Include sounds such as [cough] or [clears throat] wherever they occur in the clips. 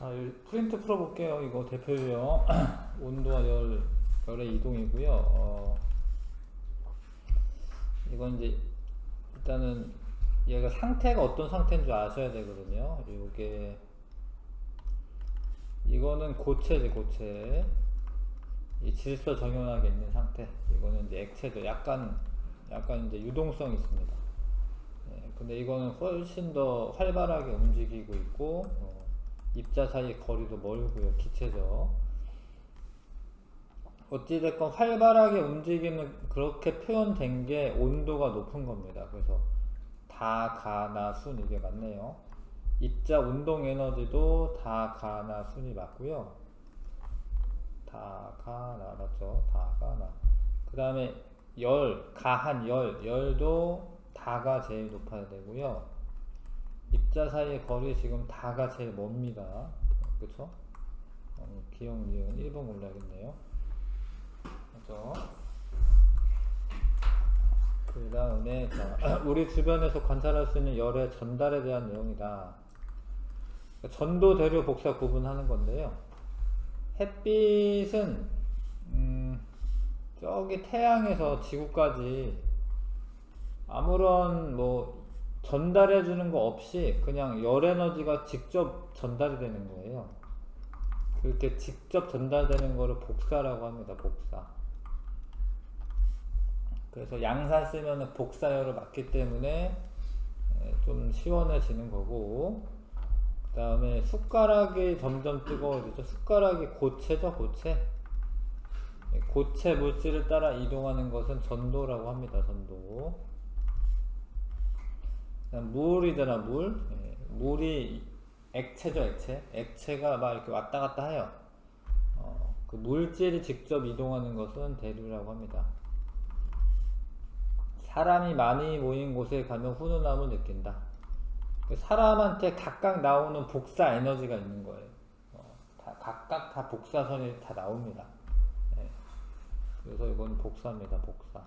자, 이 프린트 풀어볼게요. 이거 대표 유형 [clears throat] 온도와 열, 열의 이동이고요. 어, 이건 이제 일단은 얘가 상태가 어떤 상태인 줄 아셔야 되거든요. 이게 이거는 고체지 고체. 이 질소 정연하게 있는 상태. 이거는 이제 액체죠. 약간 약간 이제 유동성이 있습니다. 예, 근데 이거는 훨씬 더 활발하게 움직이고 있고 어, 입자 사이 거리도 멀고요. 기체죠. 어찌됐건 활발하게 움직이는 그렇게 표현된 게 온도가 높은 겁니다. 그래서 다, 가, 나, 순 이게 맞네요. 입자 운동 에너지도 다, 가, 나, 순이 맞고요. 다, 가, 나 맞죠? 다, 가, 나. 그 다음에 열, 가한 열, 열도 다가 제일 높아야 되고요. 입자 사이의 거리 지금 다가 제일 멉니다. 그쵸? 어, 기억, 니은 1번 골라야겠네요. 그죠? 그 다음에, 자, [clears throat] 우리 주변에서 관찰할 수 있는 열의 전달에 대한 내용이다. 그러니까 전도, 대류, 복사 구분하는 건데요. 햇빛은, 음, 저기 태양에서 지구까지 아무런 뭐 전달해 주는 거 없이 그냥 열 에너지가 직접 전달이 되는 거예요. 그렇게 직접 전달되는 거를 복사라고 합니다. 복사. 그래서 양산 쓰면은 복사열을 맞기 때문에 에, 좀 시원해지는 거고 그 다음에 숟가락이 점점 뜨거워지죠. 숟가락이 고체죠, 고체. 예, 고체 물질을 따라 이동하는 것은 전도라고 합니다. 전도. 물이잖아, 물. 예, 물이 액체죠, 액체. 액체가 막 이렇게 왔다 갔다 해요. 어, 그 물질이 직접 이동하는 것은 대류라고 합니다. 사람이 많이 모인 곳에 가면 훈훈함을 느낀다. 그 사람한테 각각 나오는 복사 에너지가 있는 거예요. 어, 다, 각각 다 복사선이 다 나옵니다. 예. 그래서 이건 복사입니다. 복사.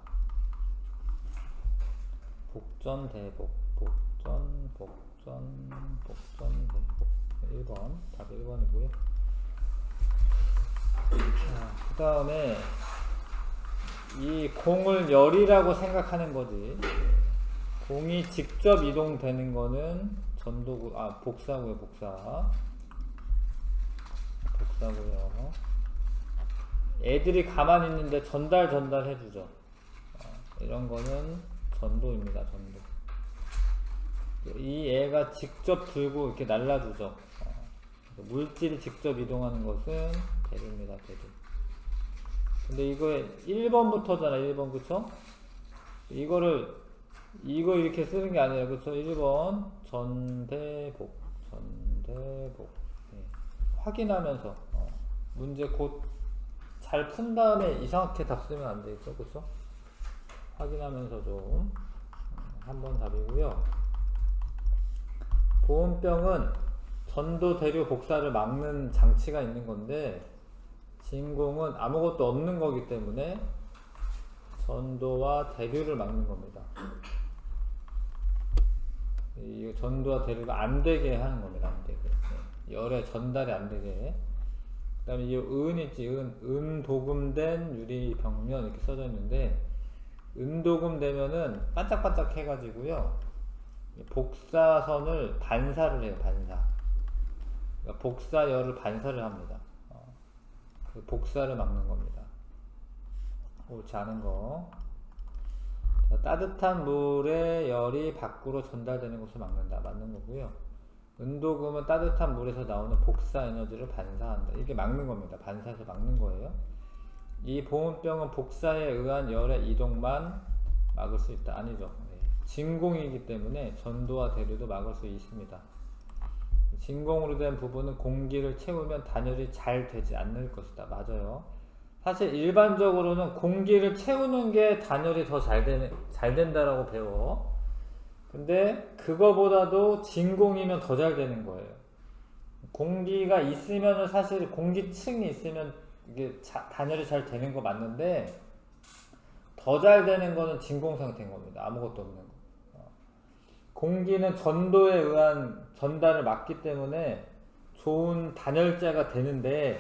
복전 대복. 복전 복전 복전 대복. 1번. 답 1번이고요. 자, 그 다음에 이 공을 열이라고 생각하는 거지. 공이 직접 이동되는 거는 전도구, 아, 복사고요, 복사. 복사고요. 애들이 가만히 있는데 전달, 전달 해주죠. 어, 이런 거는 전도입니다, 전도. 이 애가 직접 들고 이렇게 날라주죠. 어, 물질이 직접 이동하는 것은 대류입니다, 대류. 근데 이거 1번부터잖아 1번 그쵸? 이거를 이거 이렇게 쓰는 게 아니라 그쵸? 1번 전대복 전대복 네. 확인하면서 어. 문제 곧 잘 푼 다음에 이상하게 답 쓰면 안 되겠죠 그쵸? 확인하면서 좀 한 번 답이고요 보온병은 전도 대류 복사를 막는 장치가 있는 건데 진공은 아무것도 없는 거기 때문에 전도와 대류를 막는 겁니다. 이 전도와 대류가 안 되게 하는 겁니다. 안 되게. 네. 열의 전달이 안 되게. 그 다음에 이 은 있지, 은, 은 도금된 유리 벽면 이렇게 써져 있는데, 은 도금되면은 반짝반짝 해가지고요. 복사선을 반사를 해요, 반사. 그러니까 복사열을 반사를 합니다. 그 복사를 막는 겁니다. 옳지 않은 거. 자, 따뜻한 물의 열이 밖으로 전달되는 것을 막는다. 맞는 거고요. 은도금은 따뜻한 물에서 나오는 복사 에너지를 반사한다. 이게 막는 겁니다. 반사해서 막는 거예요. 이 보온병은 복사에 의한 열의 이동만 막을 수 있다. 아니죠. 네. 진공이기 때문에 전도와 대류도 막을 수 있습니다. 진공으로 된 부분은 공기를 채우면 단열이 잘 되지 않을 것이다. 맞아요. 사실 일반적으로는 공기를 채우는 게 단열이 더 잘 되는 잘 된다라고 배워. 근데 그거보다도 진공이면 더 잘 되는 거예요. 공기가 있으면은 사실 공기층이 있으면 이게 자, 단열이 잘 되는 거 맞는데 더 잘 되는 거는 진공 상태인 겁니다. 아무것도 없는 거. 공기는 전도에 의한 전달을 막기 때문에 좋은 단열재가 되는데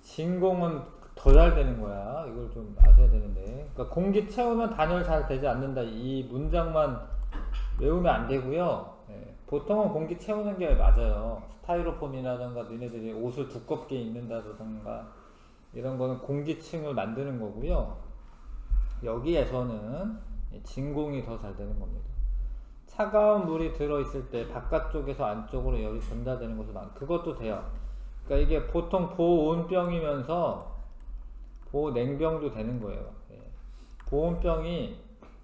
진공은 더 잘 되는 거야. 이걸 좀 아셔야 되는데. 그러니까 공기 채우면 단열 잘 되지 않는다. 이 문장만 외우면 안 되고요. 예, 보통은 공기 채우는 게 맞아요. 스타이로폼이라든가 너네들이 옷을 두껍게 입는다든가 이런 거는 공기층을 만드는 거고요. 여기에서는 진공이 더 잘 되는 겁니다. 차가운 물이 들어있을 때 바깥쪽에서 안쪽으로 열이 전달되는 것이 많 그것도 돼요. 그러니까 이게 보통 보온병이면서 보냉병도 되는 거예요. 예. 보온병이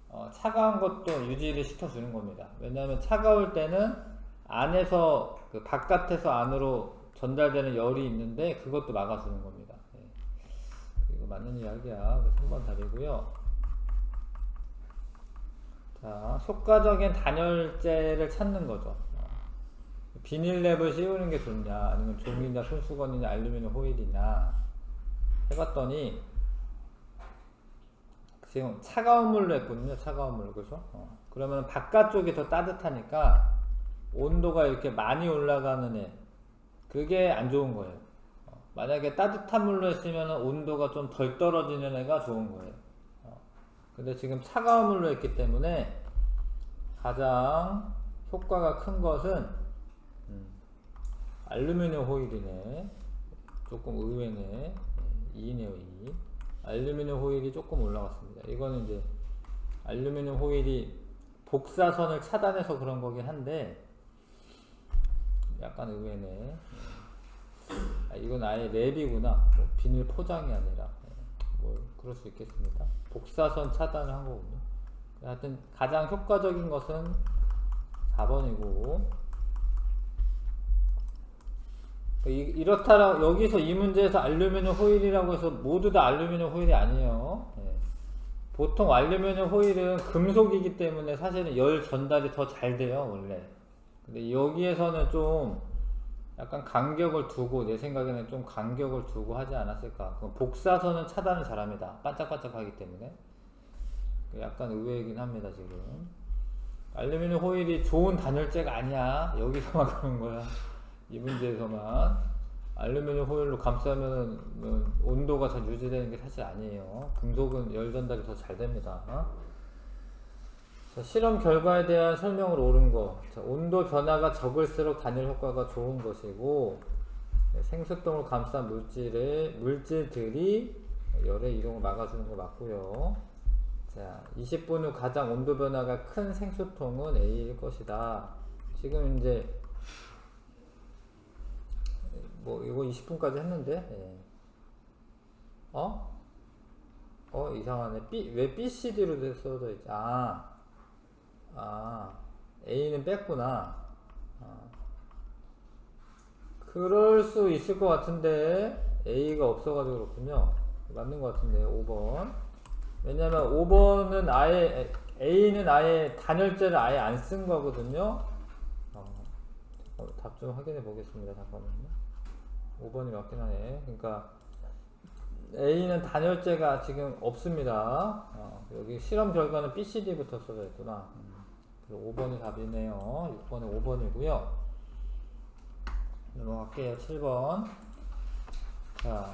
어, 차가운 것도 유지를 시켜주는 겁니다. 왜냐하면 차가울 때는 안에서 그 바깥에서 안으로 전달되는 열이 있는데 그것도 막아주는 겁니다. 예. 이거 맞는 이야기야. 그래서 한번 답이고요. 자, 효과적인 단열재를 찾는 거죠. 어. 비닐랩을 씌우는 게 좋냐, 아니면 종이나 손수건이나 알루미늄 호일이냐 해봤더니 지금 차가운 물로 했거든요. 차가운 물로 그죠? 어. 그러면 바깥쪽이 더 따뜻하니까 온도가 이렇게 많이 올라가는 애 그게 안 좋은 거예요. 어. 만약에 따뜻한 물로 했으면 온도가 좀 덜 떨어지는 애가 좋은 거예요. 어. 근데 지금 차가운 물로 했기 때문에 가장 효과가 큰 것은 음, 알루미늄 호일이네. 조금 의외네. 2네요, 2. 알루미늄 호일이 조금 올라갔습니다. 이거는 이제 알루미늄 호일이 복사선을 차단해서 그런 거긴 한데 약간 의외네. 아, 이건 아예 랩이구나. 뭐 비닐 포장이 아니라 뭐 그럴 수 있겠습니다. 복사선 차단을 한 거군요. 하여튼 가장 효과적인 것은 4번이고 이 렇다라 여기서 이 문제에서 알루미늄 호일이라고 해서 모두 다 알루미늄 호일이 아니에요. 예. 보통 알루미늄 호일은 금속이기 때문에 사실은 열 전달이 더 잘 돼요 원래. 근데 여기에서는 좀 약간 간격을 두고 내 생각에는 좀 간격을 두고 하지 않았을까. 복사선은 차단을 잘합니다. 반짝반짝하기 때문에 약간 의외이긴 합니다 지금. 알루미늄 호일이 좋은 단열재가 아니야. 여기서만 [laughs] 그런 거야. 이 문제에서만 알루미늄 호일로 감싸면 온도가 잘 유지되는 게 사실 아니에요. 금속은 열 전달이 더 잘 됩니다. 자, 실험 결과에 대한 설명을 옳은 거. 자, 온도 변화가 적을수록 단열 효과가 좋은 것이고 네, 생수통을 감싼 물질의 물질들이 열의 이동을 막아주는 거 맞고요. 자, 20분 후 가장 온도 변화가 큰 생수통은 A일 것이다. 지금 이제 뭐 이거 20분까지 했는데 예. 어? 어 이상하네 B 왜 BCD로 써져 있지 아, 아 A는 뺐구나 아. 그럴 수 있을 것 같은데 A가 없어가지고 그렇군요 맞는 것 같은데 5번 왜냐면 5번은 아예 A는 아예 단열재를 아예 안 쓴 거거든요 어, 어, 답좀 확인해 보겠습니다 잠깐만요 5번이 맞긴 하네. 그러니까 A는 단열재가 지금 없습니다. 어, 여기 실험 결과는 BCD부터 써져 있구나. 음, 5번이 답이네요. 6번은 5번이고요. 넘어갈게요. 7번. 자,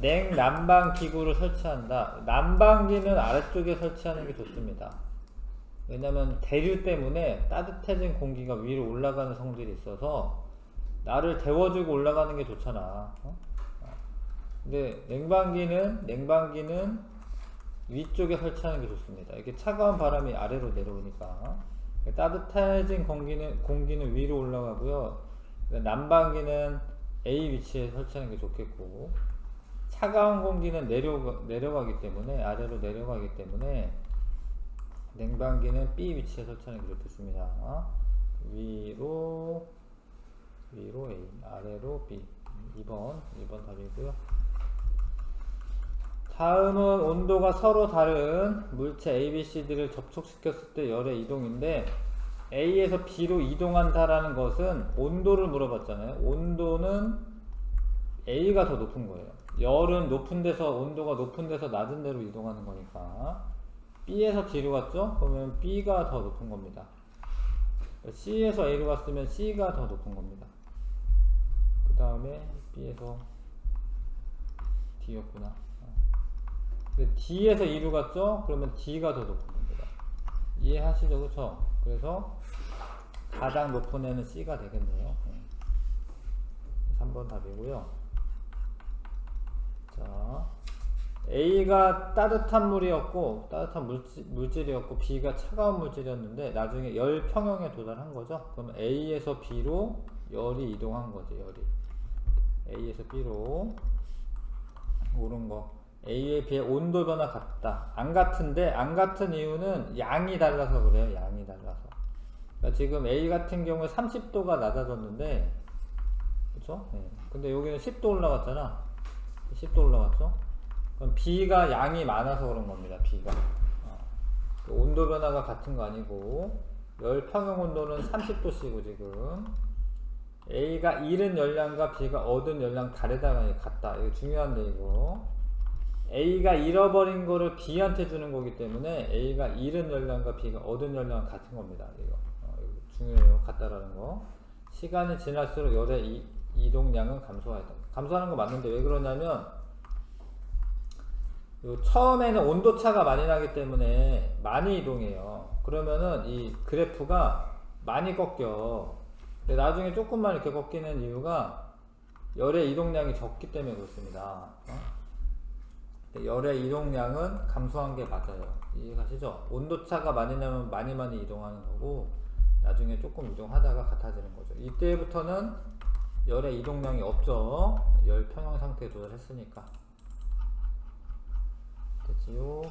냉 난방 기구를 설치한다. 난방기는 아래쪽에 설치하는 게 좋습니다. 왜냐면 대류 때문에 따뜻해진 공기가 위로 올라가는 성질이 있어서 나를 데워주고 올라가는 게 좋잖아. 어? 근데 냉방기는 냉방기는 위쪽에 설치하는 게 좋습니다. 이게 차가운 바람이 아래로 내려오니까 따뜻해진 공기는 공기는 위로 올라가고요. 난방기는 A 위치에 설치하는 게 좋겠고 차가운 공기는 내려 내려가기 때문에 아래로 내려가기 때문에 냉방기는 B 위치에 설치하는 게 좋겠습니다. 위로 위로 A, 아래로 B. 2번, 2번 답이고요. 다음은 온도가 서로 다른 물체 A, B, C, D를 접촉시켰을 때 열의 이동인데 A에서 B로 이동한다라는 것은 온도를 물어봤잖아요. 온도는 A가 더 높은 거예요. 열은 높은 데서 온도가 높은 데서 낮은 데로 이동하는 거니까 B에서 D로 갔죠? 그러면 B가 더 높은 겁니다. C에서 A로 갔으면 C가 더 높은 겁니다. 다음에 B에서 D였구나. D에서 2로 갔죠? 그러면 D가 더 높은 겁니다. 이해하시죠? 그쵸? 그래서 가장 높은 애는 C가 되겠네요. 네. 3번 답이고요. 자, A가 따뜻한 물이었고 따뜻한 물질, 물질이었고 B가 차가운 물질이었는데 나중에 열 평형에 도달한 거죠. 그럼 A에서 B로 열이 이동한 거죠. 열이 A에서 B로 오른 거. A에 비해 온도 변화 같다. 안 같은데 안 같은 이유는 양이 달라서 그래요. 양이 달라서. 그러니까 지금 A 같은 경우에 30도가 낮아졌는데 그렇죠? 네. 근데 여기는 10도 올라갔잖아. 10도 올라갔죠? 그럼 B가 양이 많아서 그런 겁니다. B가 어. 그 온도 변화가 같은 거 아니고 열 평형 온도는 30도씨고 지금 A가 잃은 열량과 B가 얻은 열량 다르다가 같다. 이거 중요한데 이거 A가 잃어버린 거를 B한테 주는 거기 때문에 A가 잃은 열량과 B가 얻은 열량은 같은 겁니다. 이거, 어, 중요해요. 같다라는 거. 시간이 지날수록 열의 이, 이동량은 감소하다. 감소하는 거 맞는데 왜 그러냐면 요 처음에는 온도 차가 많이 나기 때문에 많이 이동해요. 그러면은 이 그래프가 많이 꺾여. 근데 나중에 조금만 이렇게 꺾이는 이유가 열의 이동량이 적기 때문에 그렇습니다. 어? 열의 이동량은 감소한 게 맞아요. 이해가시죠? 온도 차가 많이 나면 많이 많이 이동하는 거고 나중에 조금 이동하다가 같아지는 거죠. 이때부터는 열의 이동량이 없죠. 열 평형 상태에 도달했으니까. 됐지요?